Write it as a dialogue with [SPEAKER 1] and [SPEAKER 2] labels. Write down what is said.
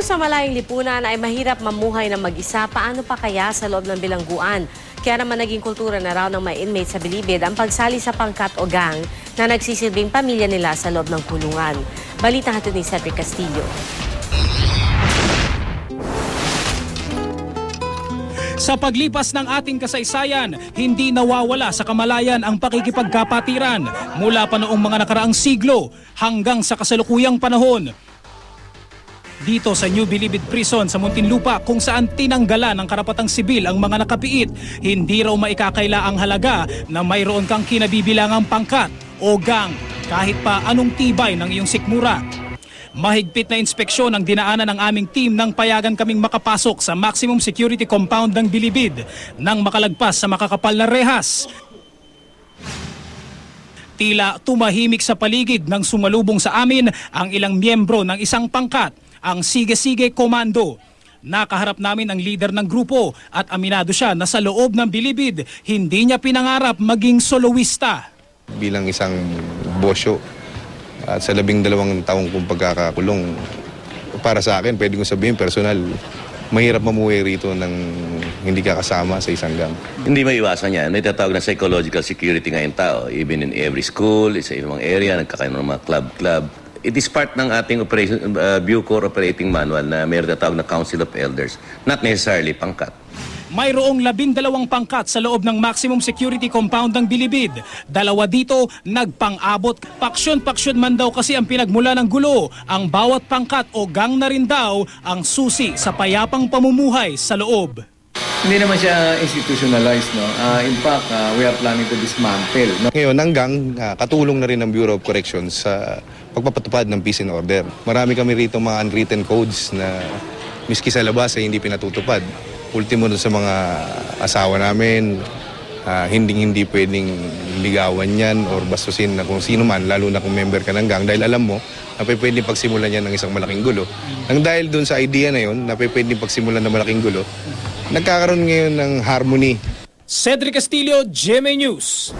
[SPEAKER 1] Kung sa malayang lipunan ay mahirap mamuhay ng mag-isa, paano pa kaya sa loob ng bilangguan? Kaya naman naging kultura na raw ng mga inmates sa Bilibid ang pagsali sa pangkat o gang na nagsisilbing pamilya nila sa loob ng kulungan. Balita hatid ni Cedric Castillo.
[SPEAKER 2] Sa paglipas ng ating kasaysayan, hindi nawawala sa kamalayan ang pakikipagkapatiran mula pa noong mga nakaraang siglo hanggang sa kasalukuyang panahon. Dito sa New Bilibid Prison sa Muntinlupa kung saan tinanggalan ng karapatang sibil ang mga nakapiit, hindi raw maikakaila ang halaga na mayroon kang kinabibilangang pangkat o gang kahit pa anong tibay ng iyong sikmura. Mahigpit na inspeksyon ang dinaanan ng aming team nang payagan kaming makapasok sa maximum security compound ng Bilibid nang makalagpas sa makakapal na rehas. Tila tumahimik sa paligid ng sumalubong sa amin ang ilang miyembro ng isang pangkat, ang Sige-Sige Komando. Nakaharap namin ang leader ng grupo at aminado siya na sa loob ng Bilibid, hindi niya pinangarap maging soloista.
[SPEAKER 3] bilang isang bosyo at sa labing dalawang taong kong pagkakakulong para sa akin, pwede kong sabihin personal, mahirap mamuhay rito ng hindi ka kasama sa isang gang.
[SPEAKER 4] Hindi maiwasan yan. May tatawag na psychological security ngayon tao. Even in every school, sa ibang area, nagkakaroon ng mga club-club. It is part ng ating operation, uh, Bucor Operating Manual na may tatawag na Council of Elders. Not necessarily pangkat.
[SPEAKER 2] Mayroong labindalawang pangkat sa loob ng maximum security compound ng Bilibid. Dalawa dito nagpang-abot. Paksyon-paksyon man daw kasi ang pinagmula ng gulo. Ang bawat pangkat o gang na rin daw ang susi sa payapang pamumuhay sa loob.
[SPEAKER 5] Hindi naman siya institutionalized, no? Ah, in fact, ah, we are planning to dismantle. No?
[SPEAKER 3] Ngayon, ang gang, ah, katulong na rin ng Bureau of Corrections sa pagpapatupad ng peace and order. Marami kami rito mga unwritten codes na miski sa labas ay hindi pinatutupad. Ultimo sa mga asawa namin, ah, hindi hindi pwedeng ligawan yan or bastusin na kung sino man, lalo na kung member ka ng gang dahil alam mo na pwedeng pagsimulan yan ng isang malaking gulo. Nang dahil dun sa idea na yun, na pwedeng pagsimulan ng malaking gulo, nagkakaroon ngayon ng harmony
[SPEAKER 2] Cedric Castillo, GMA News.